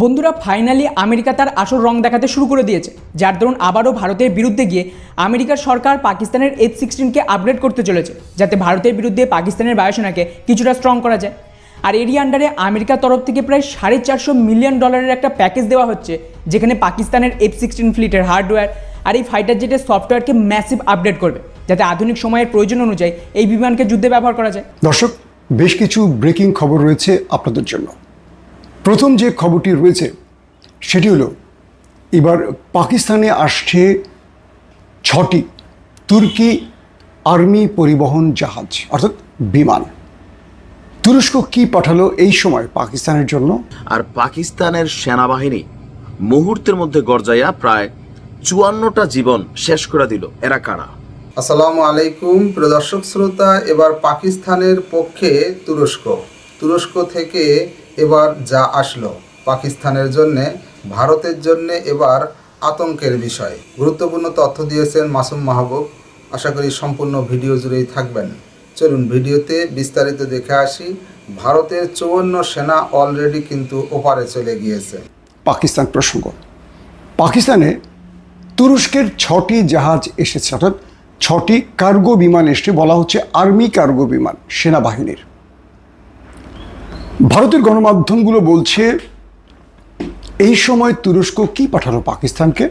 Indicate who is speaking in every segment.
Speaker 1: বন্ধুরা finally America তার আসল রং দেখাতে শুরু করে দিয়েছে, যার দরুন আবারও ভারতের বিরুদ্ধে গিয়ে আমেরিকার সরকার পাকিস্তানের এফ সিক্সটিনকে আপগ্রেড করতে চলেছে, যাতে ভারতের বিরুদ্ধে পাকিস্তানের বায়ুসেনাকে কিছুটা স্ট্রং করা যায়। আর এরই আন্ডারে আমেরিকার তরফ থেকে প্রায় সাড়ে চারশো মিলিয়ন ডলারের একটা প্যাকেজ দেওয়া হচ্ছে, যেখানে পাকিস্তানের এফ সিক্সটিন ফ্লিটের হার্ডওয়্যার আর এই ফাইটার জেটের সফটওয়্যারকে ম্যাসিভ আপডেট করবে, যাতে আধুনিক সময়ের প্রয়োজন অনুযায়ী এই বিমানকে যুদ্ধে ব্যবহার করা যায়।
Speaker 2: দর্শক, বেশ কিছু ব্রেকিং খবর রয়েছে আপনাদের জন্য। প্রথম যে খবরটি রয়েছে সেটি হলো এবার পাকিস্তানে আসছে ছটি তুর্কি আর্মি পরিবহন জাহাজ অর্থাৎ বিমান। তুরস্ক কি পাঠালো এই সময় পাকিস্তানের জন্য?
Speaker 3: আর পাকিস্তানের সেনাবাহিনী মুহূর্তের মধ্যে গর্জাইয়া প্রায় চুয়ান্নটা জীবন শেষ করে দিল এরা কারা?
Speaker 4: আসসালামু আলাইকুম প্রিয় দর্শক শ্রোতা এবার পাকিস্তানের পক্ষে তুরস্ক। তুরস্ক থেকে এবার যা আসলো, পাকিস্তানের জন্য, ভারতের জন্য এবার আতঙ্কের বিষয়। গুরুত্বপূর্ণ তথ্য দিয়েছেন মাসুম মাহবুব। আশা করি সম্পূর্ণ ভিডিও জুড়েই থাকবেন। চলুন ভিডিওতে বিস্তারিত দেখে আসি। ভারতের চৌন্ন সেনা অলরেডি কিন্তু ওপারে চলে গিয়েছে।
Speaker 2: পাকিস্তান প্রসঙ্গ। পাকিস্তানে তুরস্কের ছটি জাহাজ এসেছে, অর্থাৎ ছটি কার্গো বিমান এসছে, বলা হচ্ছে আর্মি কার্গো বিমান সেনাবাহিনীর। ভারতের গণমাধ্যমগুলো বলছে, এই সময় তুরস্ক কি পাঠালো পাকিস্তানকে?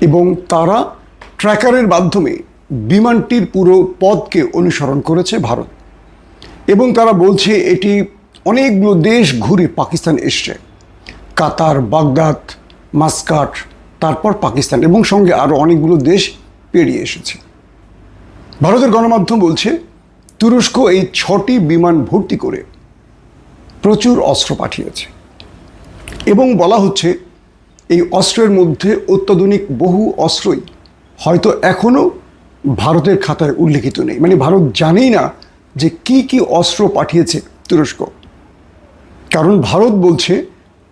Speaker 2: এবং তারা ট্র্যাকারের মাধ্যমে বিমানটির পুরো পথকে অনুসরণ করেছে ভারত। এবং তারা বলছে, এটি অনেকগুলো দেশ ঘুরে পাকিস্তান এসছে। কাতার, বাগদাদ, মাস্কাট, তারপর পাকিস্তান এবং সঙ্গে আরও অনেকগুলো দেশ পেরিয়ে এসেছে। ভারতের গণমাধ্যম বলছে, তুরস্ক এই ছটি বিমান ভর্তি করে প্রচুর অস্ত্র পাঠিয়েছে। এবং বলা হচ্ছে, এই অস্ত্রের মধ্যে অত্যাধুনিক বহু অস্ত্রই হয়তো এখনও ভারতের খাতায় উল্লেখিত নেই। মানে ভারত জানেই না যে কি কি অস্ত্র পাঠিয়েছে তুরস্ক। কারণ ভারত বলছে,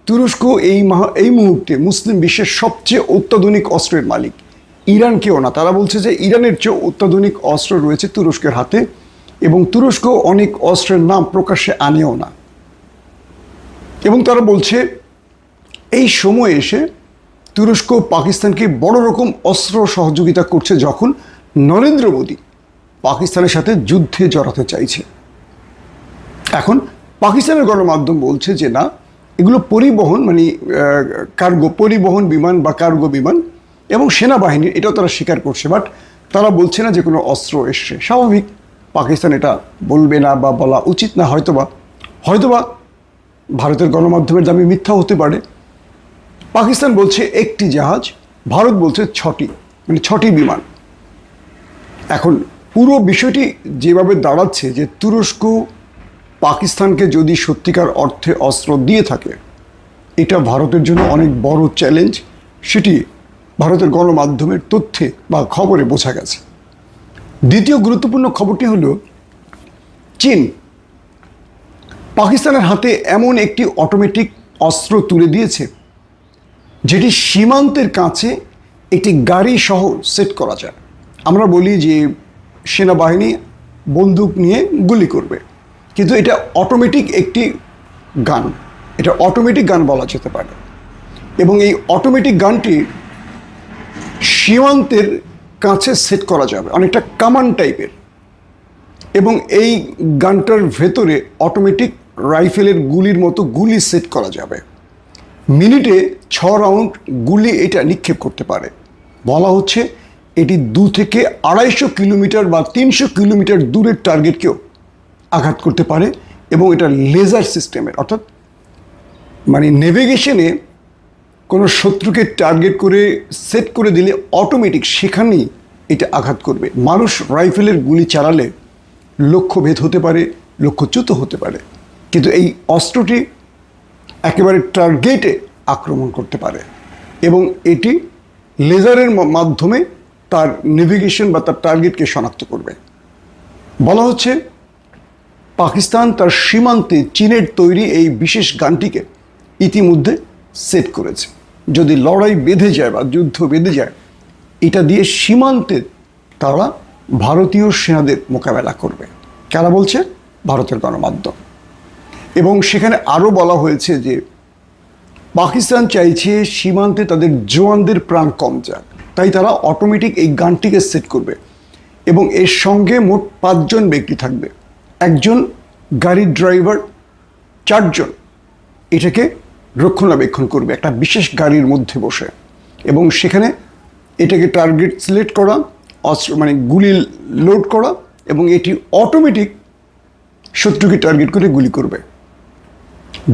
Speaker 2: তুরস্ক এই এই মুহূর্তে মুসলিম বিশ্বের সবচেয়ে অত্যাধুনিক অস্ত্রের মালিক। ইরান কেউ না, তারা বলছে যে ইরানের চেয়ে অত্যাধুনিক অস্ত্র রয়েছে তুরস্কের হাতে এবং তুরস্ক অনেক অস্ত্রের নাম প্রকাশ্যে আনেও না। এবং তারা বলছে, এই সময়ে এসে তুরস্ক পাকিস্তানকে বড় রকম অস্ত্র সহযোগিতা করছে যখন নরেন্দ্র মোদী পাকিস্তানের সাথে যুদ্ধে জড়াতে চাইছে। এখন পাকিস্তানের গণমাধ্যম বলছে যে, না, এগুলো পরিবহন মানে কার্গো পরিবহন বিমান বা কার্গো বিমান এবং সেনাবাহিনীর, এটাও তারা স্বীকার করছে। বাট তারা বলছে না যে, কোনো অস্ত্র এসছে। স্বাভাবিক, পাকিস্তান এটা বলবে না বা বলা উচিত না, হয়তোবা। হয়তোবা ভারতের গণমাধ্যমের দাবি মিথ্যা হতে পারে। পাকিস্তান বলছে একটি জাহাজ, ভারত বলছে ছটি মানে ছটি বিমান। এখন পুরো বিষয়টি যেভাবে দাঁড়াচ্ছে যে তুরস্ক পাকিস্তানকে যদি সত্যিকার অর্থে অস্ত্র দিয়ে থাকে, এটা ভারতের জন্য অনেক বড় চ্যালেঞ্জ সেটি ভারতের গণমাধ্যমের তথ্যে বা খবরে বোঝা গেছে। দ্বিতীয় গুরুত্বপূর্ণ খবরটি হলো, চীন পাকিস্তানের হাতে এমন একটি অটোমেটিক অস্ত্র তুলে দিয়েছে, যেটি সীমান্তের কাছে একটি গাড়ি সহ সেট করা যায়। আমরা বলি যে সেনাবাহিনী বন্দুক নিয়ে গুলি করবে। কিন্তু এটা অটোমেটিক একটি গান, এটা অটোমেটিক গান বলা যেতে পারে। এবং এই অটোমেটিক গানটি সীমান্তের কাছে সেট করা যাবে, অনেকটা কামান টাইপের এবং এই গানটার ভেতরে অটোমেটিক রাইফেলের গুলির মতো গুলি সেট করা যাবে। মিনিটে ছ রাউন্ড গুলি এটা নিক্ষেপ করতে পারে। বলা হচ্ছে এটি দু থেকে আড়াইশো কিলোমিটার বা তিনশো কিলোমিটার দূরের টার্গেটকেও আঘাত করতে পারে এবং এটা লেজার সিস্টেমের অর্থাৎ মানে নেভিগেশনে কোনো শত্রুকে টার্গেট করে সেট করে দিলে অটোমেটিক সেখানেই এটা আঘাত করবে। মানুষ রাইফেলের গুলি চালালে লক্ষ্যভেদ হতে পারে, লক্ষ্যচ্যুত হতে পারে। কিন্তু এই অস্ত্রটি একেবারে টার্গেটে আক্রমণ করতে পারে এবং এটি লেজারের মাধ্যমে তার নেভিগেশন বা তার টার্গেটকে শনাক্ত করবে। বলা হচ্ছে পাকিস্তান তার সীমান্তে চীনের তৈরি এই বিশেষ গানটিকে ইতিমধ্যে সেট করেছে। যদি লড়াই বেঁধে যায় বা যুদ্ধ বেঁধে যায়, এটা দিয়ে সীমান্তে তারা ভারতীয় সেনাদের মোকাবেলা করবে। কারা বলছে? ভারতের গণমাধ্যম। এবং সেখানে আরও বলা হয়েছে যে পাকিস্তান চাইছে সীমান্তে তাদের জওয়ানদের প্রাণ কম যাক। তাই তারা অটোমেটিক এই গানটিকে সেট করবে এবং এর সঙ্গে মোট পাঁচজন ব্যক্তি থাকবে। একজন গাড়ির ড্রাইভার চারজন এটাকে রক্ষণাবেক্ষণ করবে একটা বিশেষ গাড়ির মধ্যে বসে। এবং সেখানে এটাকে টার্গেট সিলেক্ট করা, অস্ত্র মানে গুলি লোড করা এবং এটি অটোমেটিক শত্রুকে টার্গেট করে গুলি করবে।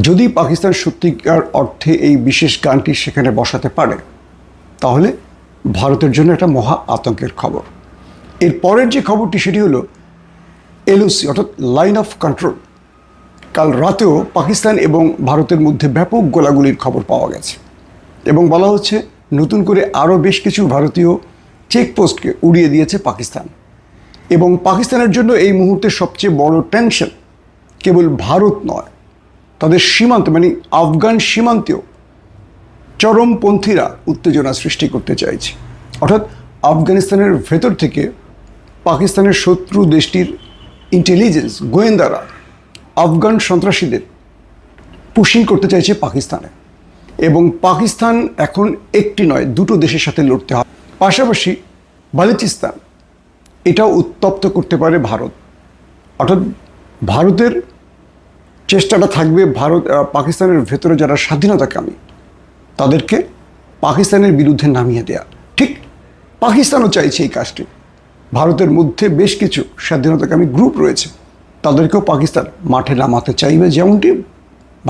Speaker 2: যদি পাকিস্তান সত্যিকার অর্থে এই বিশেষ গানটি সেখানে বসাতে পারে, তাহলে ভারতের জন্য একটা মহা আতঙ্কের খবর। এর পরের যে খবরটি সেটি হলো এলওসি, অর্থাৎ লাইন অফ কন্ট্রোল। কাল রাতেও পাকিস্তান এবং ভারতের মধ্যে ব্যাপক গোলাগুলির খবর পাওয়া গেছে এবং বলা হচ্ছে নতুন করে আরও বেশ কিছু ভারতীয় চেকপোস্টকে উড়িয়ে দিয়েছে পাকিস্তান। এবং পাকিস্তানের জন্য এই মুহূর্তে সবচেয়ে বড় টেনশন কেবল ভারত নয় তাদের সীমান্ত মানে আফগান সীমান্তেও চরমপন্থীরা উত্তেজনা সৃষ্টি করতে চাইছে। অর্থাৎ আফগানিস্তানের ভেতর থেকে পাকিস্তানের শত্রু দেশটির ইন্টেলিজেন্স গোয়েন্দারা আফগান সন্ত্রাসীদের পুশিং করতে চাইছে পাকিস্তানে। এবং পাকিস্তান এখন একটি নয়, দুটো দেশের সাথে লড়তে হবে। পাশাপাশি বালুচিস্তান, এটাও উত্তপ্ত করতে পারে ভারত। অর্থাৎ ভারতের চেষ্টাটা থাকবে ভারত পাকিস্তানের ভেতরে যারা স্বাধীনতাকামী, তাদেরকে পাকিস্তানের বিরুদ্ধে নামিয়ে দেয়া। ঠিক পাকিস্তানও চাইছে এই কাজটি। ভারতের মধ্যে বেশ কিছু স্বাধীনতাকামী গ্রুপ রয়েছে। তাদেরকেও পাকিস্তান মাঠে নামাতে চাইবে, যেমনটি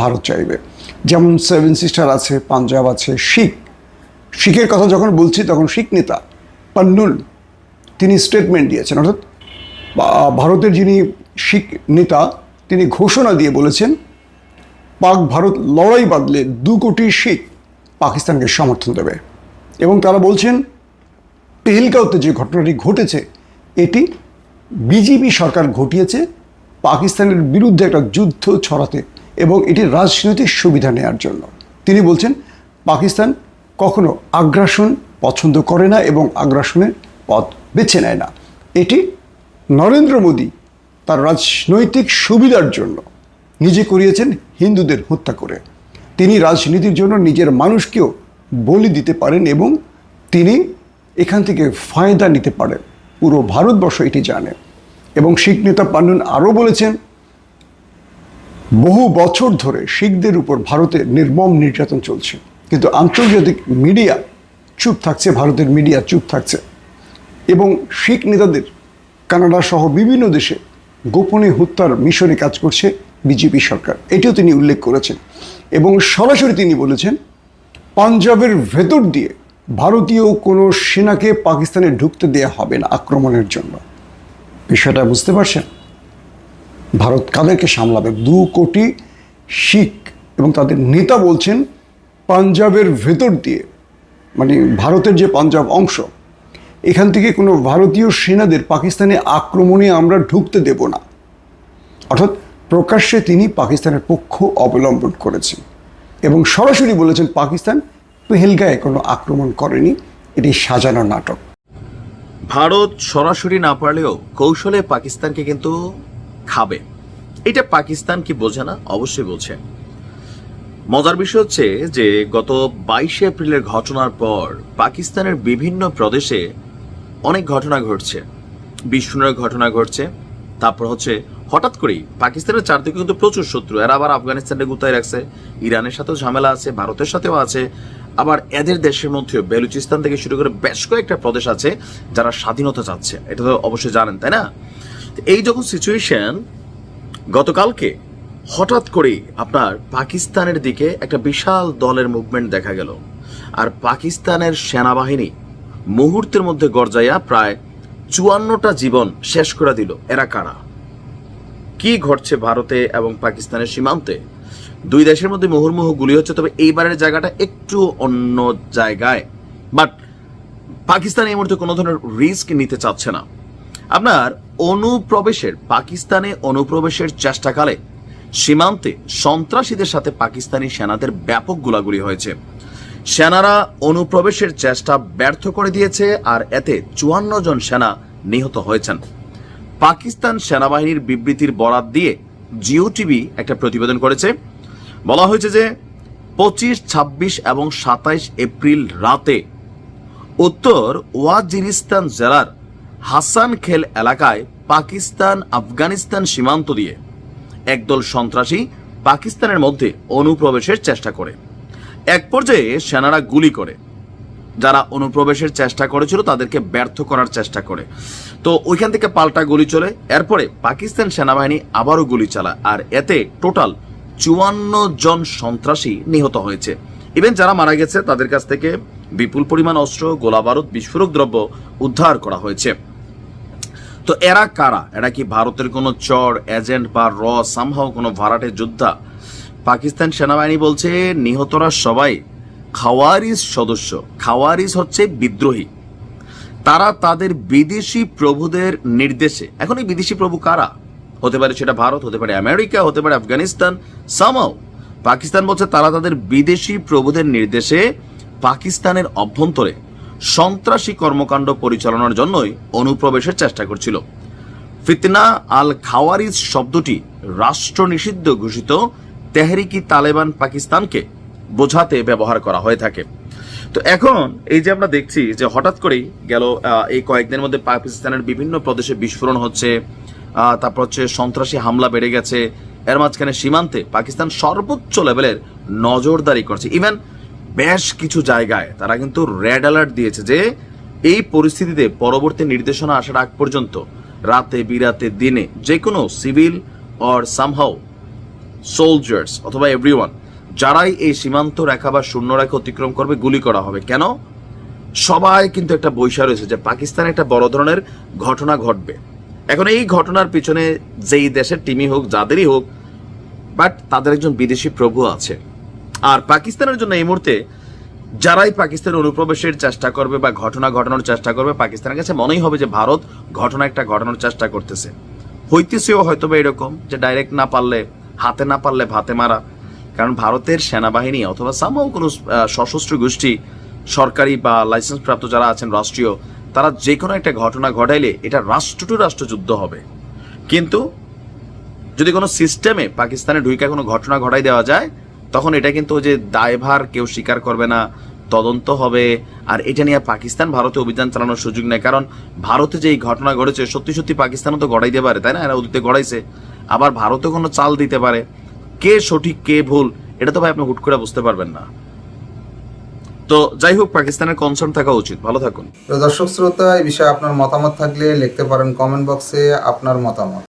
Speaker 2: ভারত চাইবে। যেমন সেভেন সিস্টার আছে, পাঞ্জাব আছে, শিখ। শিখের কথা যখন বলছি, তখন শিখ নেতা পান্নুল, তিনি স্টেটমেন্ট দিয়েছেন। অর্থাৎ ভারতের যিনি শিখ নেতা তিনি ঘোষণা দিয়ে বলেছেন, পাক ভারত লড়াই বাদলে দু কোটি শিখ পাকিস্তানকে সমর্থন দেবে। এবং তারা বলছেন পেহেলগাঁওতে যে ঘটনাটি ঘটেছে, এটি বিজেপি সরকার ঘটিয়েছে পাকিস্তানের বিরুদ্ধে একটা যুদ্ধ ছড়াতে এবং এটি রাজনৈতিক সুবিধা নেয়ার জন্য। তিনি বলছেন, পাকিস্তান কখনো আগ্রাসন পছন্দ করে না এবং আগ্রাসনের পথ বেছে নেয় না। এটি নরেন্দ্র মোদী তার রাজনৈতিক সুবিধার জন্য নিজে করিয়েছেন হিন্দুদের হত্যা করে। তিনি রাজনীতির জন্য নিজের মানুষকেও বলি দিতে পারেন এবং তিনি এখান থেকে ফায়দা নিতে পারেন। পুরো ভারতবর্ষ এটি জানে। এবং শিখ নেতা পান্নুন আরও বলেছেন, বহু বছর ধরে শিখদের উপর ভারতে নির্মম নির্যাতন চলছে। কিন্তু আন্তর্জাতিক মিডিয়া চুপ থাকছে, ভারতের মিডিয়া চুপ থাকছে। এবং শিখ নেতাদের কানাডা সহ বিভিন্ন দেশে গোপনে হত্যার মিশনে কাজ করছে বিজেপি সরকার। এটিও তিনি উল্লেখ করেছেন। এবং সরাসরি তিনি বলেছেন, পাঞ্জাবের ভেতর দিয়ে ভারতীয় কোনো সেনাকে পাকিস্তানে ঢুকতে দেয়া হবে না আক্রমণের জন্য। বিষয়টা বুঝতে পারছেন? ভারত কাদেরকে সামলাবে? দু কোটি শিখ এবং তাদের নেতা বলছেন, পাঞ্জাবের ভেতর দিয়ে মানে ভারতের যে পাঞ্জাব অংশ এখান থেকে কোনো ভারতীয় সেনাদের পাকিস্তানে আক্রমণে আমরা ঢুকতে দেব না। অর্থাৎ প্রকাশ্যে তিনি পাকিস্তানের পক্ষ অবলম্বন করেছেন এবং সরাসরি বলেছেন পাকিস্তান পেহেলগায় কোনো আক্রমণ করেনি। এটি সাজানো নাটক।
Speaker 3: ভারত সরাসরি না পারলেও কৌশলে পাকিস্তানকে কিন্তু খাবে। এটা পাকিস্তান কি বোঝে না? অবশ্যই বোঝে। মজার বিষয় হচ্ছে যে গত বাইশে এপ্রিলের ঘটনার পর পাকিস্তানের বিভিন্ন প্রদেশে অনেক ঘটনা ঘটছে। বিস্ফোরণের ঘটনা ঘটছে। তারপর হচ্ছে হঠাৎ করেই পাকিস্তানের চারদিকে কিন্তু প্রচুর শত্রু। এরা আবার আফগানিস্তানে গুতায় রাখছে। ইরানের সাথেও ঝামেলা আছে, ভারতের সাথেও আছে। আবার এদের দেশের মধ্যেও বেলুচিস্তান থেকে শুরু করে বেশ কয়েকটা প্রদেশ আছে যারা স্বাধীনতা চাচ্ছে। এটা তো অবশ্যই জানেন, তাই না? এই যখন সিচুয়েশন গতকালকে হঠাৎ করেই আপনার পাকিস্তানের দিকে একটা বিশাল দলের মুভমেন্ট দেখা গেল। আর পাকিস্তানের সেনাবাহিনী মুহূর্তের মধ্যে গর্জাইয়া প্রায় চুয়ান্নটা জীবন শেষ করে দিল। এরা কারা? কি ঘটছে ভারতে এবং পাকিস্তানের সীমান্তে? দুই দেশের মধ্যে মুহুর্মুহু গুলি হচ্ছে, তবে এইবারের জায়গাটা একটু অন্য জায়গায়। বাট পাকিস্তান এই মুহূর্তে কোনো ধরনের রিস্ক নিতে চাচ্ছে না। আপনার অনুপ্রবেশের, পাকিস্তানে অনুপ্রবেশের চেষ্টাকালে সীমান্তে সন্ত্রাসীদের সাথে পাকিস্তানি সেনাদের ব্যাপক গোলাগুলি হয়েছে। সেনারা অনুপ্রবেশের চেষ্টা ব্যর্থ করে দিয়েছে আর এতে চুয়ান্ন জন সেনা নিহত হয়েছেন। পাকিস্তান সেনাবাহিনীর বিবৃতির বরাত দিয়ে জিও টিভি একটা প্রতিবেদন করেছে। বলা হয়েছে যে পঁচিশ, ছাব্বিশ এবং সাতাইশ এপ্রিল রাতে উত্তর ওয়াজিরিস্তান জেলার হাসান খেল এলাকায় পাকিস্তান, আফগানিস্তান সীমান্ত দিয়ে একদল সন্ত্রাসী পাকিস্তানের মধ্যে অনুপ্রবেশের চেষ্টা করে। এক পর্যায়ে সেনারা গুলি করে। যারা অনুপ্রবেশের চেষ্টা করেছিল তাদেরকে ব্যর্থ করার চেষ্টা করে। তো ওইখান থেকে পাল্টা গুলি চলে। এরপরে পাকিস্তান সেনাবাহিনী আবারও গুলি চালায়। আর এতে টোটাল চুয়ান্ন জন সন্ত্রাসী নিহত হয়েছে। ইভেন যারা মারা গেছে, তাদের কাছ থেকে বিপুল পরিমাণ অস্ত্র, গোলাবারুদ, বিস্ফোরক দ্রব্য উদ্ধার করা হয়েছে। তো এরা কারা? এরা কি ভারতের কোনো চর এজেন্ট বা র সামহাও কোনো ভাড়াটে যোদ্ধা? পাকিস্তান সেনাবাহিনী বলছে নিহতরা সবাই খাওয়ারিজ সদস্য। খাওয়ারিজ হচ্ছে বিদ্রোহী। তারা তাদের বিদেশি প্রভুদের নির্দেশে। এখন এই বিদেশি প্রভু কারা? হতে পারে সেটা ভারত, হতে পারে আমেরিকা, হতে পারে আফগানিস্তান সামাও পাকিস্তান বলছে তারা তাদের বিদেশি প্রভুদের নির্দেশে পাকিস্তানের অভ্যন্তরে সন্ত্রাসী কর্মকাণ্ড পরিচালনার জন্যই অনুপ্রবেশের চেষ্টা করছিল। ফিতনা আল খাওয়ারিজ শব্দটি রাষ্ট্র নিষিদ্ধ ঘোষিত তেহরিকি তালেবান পাকিস্তানকে বোঝাতে ব্যবহার করা হয়ে থাকে। তো এখন এই যে আমরা দেখছি যে হঠাৎ করেই গেল এই কয়েকদিনের মধ্যে পাকিস্তানের বিভিন্ন প্রদেশে বিস্ফোরণ হচ্ছে তারপর হচ্ছে সন্ত্রাসী হামলা বেড়ে গেছে। এর মাঝখানে সীমান্তে পাকিস্তান সর্বোচ্চ লেভেলের নজরদারি করছে। ইভেন বেশ কিছু জায়গায় তারা কিন্তু রেড অ্যালার্ট দিয়েছে যে এই পরিস্থিতিতে পরবর্তী নির্দেশনা আসার আগ পর্যন্ত, রাতে, বিরাতে, দিনে যে কোনো সিভিল অর সামহাও সোলজার্স অথবা এভরিওয়ান যারাই এই সীমান্ত রেখা বা শূন্য রেখা অতিক্রম করবে, গুলি করা হবে। কেন? সবাই কিন্তু একটা বৈশা রয়েছে যে পাকিস্তানে একটা বড় ধরনের ঘটনা ঘটবে। এখন এই ঘটনার পিছনে যেই দেশের টিমই হোক, যাদেরই হোক বাট তাদের একজন বিদেশি প্রভু আছে। আর পাকিস্তানের জন্য এই মুহূর্তে যারাই পাকিস্তানের অনুপ্রবেশের চেষ্টা করবে বা ঘটনা ঘটানোর চেষ্টা করবে, পাকিস্তানের কাছে মনেই হবে যে ভারত ঘটনা একটা ঘটানোর চেষ্টা করতেছে। হইতেছেও হয়তো বা এরকম যে ডাইরেক্ট না পারলে হাতে না পারলে ভাতে মারা। কারণ ভারতের সেনাবাহিনী অথবা সামাও কোনো সশস্ত্র গোষ্ঠী, সরকারি বা লাইসেন্স প্রাপ্ত যারা আছেন রাষ্ট্রীয়, তারা যে কোনো একটা ঘটনা ঘটাইলে এটা রাষ্ট্র টু রাষ্ট্র যুদ্ধ হবে। কিন্তু যদি কোনো সিস্টেমে পাকিস্তানে ঢুইকা কোনো ঘটনা ঘটাই দেওয়া যায়, তখন এটা কিন্তু যে দায়ভার কেউ স্বীকার করবে না, তদন্ত হবে। আর এটা নিয়ে পাকিস্তান ভারতে অভিযান চালানোর সুযোগ নেই। কারণ ভারতে যে এই ঘটনা ঘটেছে, সত্যি সত্যি পাকিস্তানও তো গড়াইতে পারে, তাই না? এরা অতীতে গড়াইছে। আবার ভারতে কোনো চাল দিতে পারে। কে সঠিক, কে ভুল, এটা তো ভাই আপনি হুট করে বুঝতে পারবেন না। তো যাই হোক, পাকিস্তানের কনসার্ন থাকা উচিত। ভালো থাকুন।
Speaker 4: দর্শক শ্রোতা, এই বিষয়ে আপনার মতামত থাকলে লিখতে পারেন কমেন্ট বক্সে আপনার মতামত।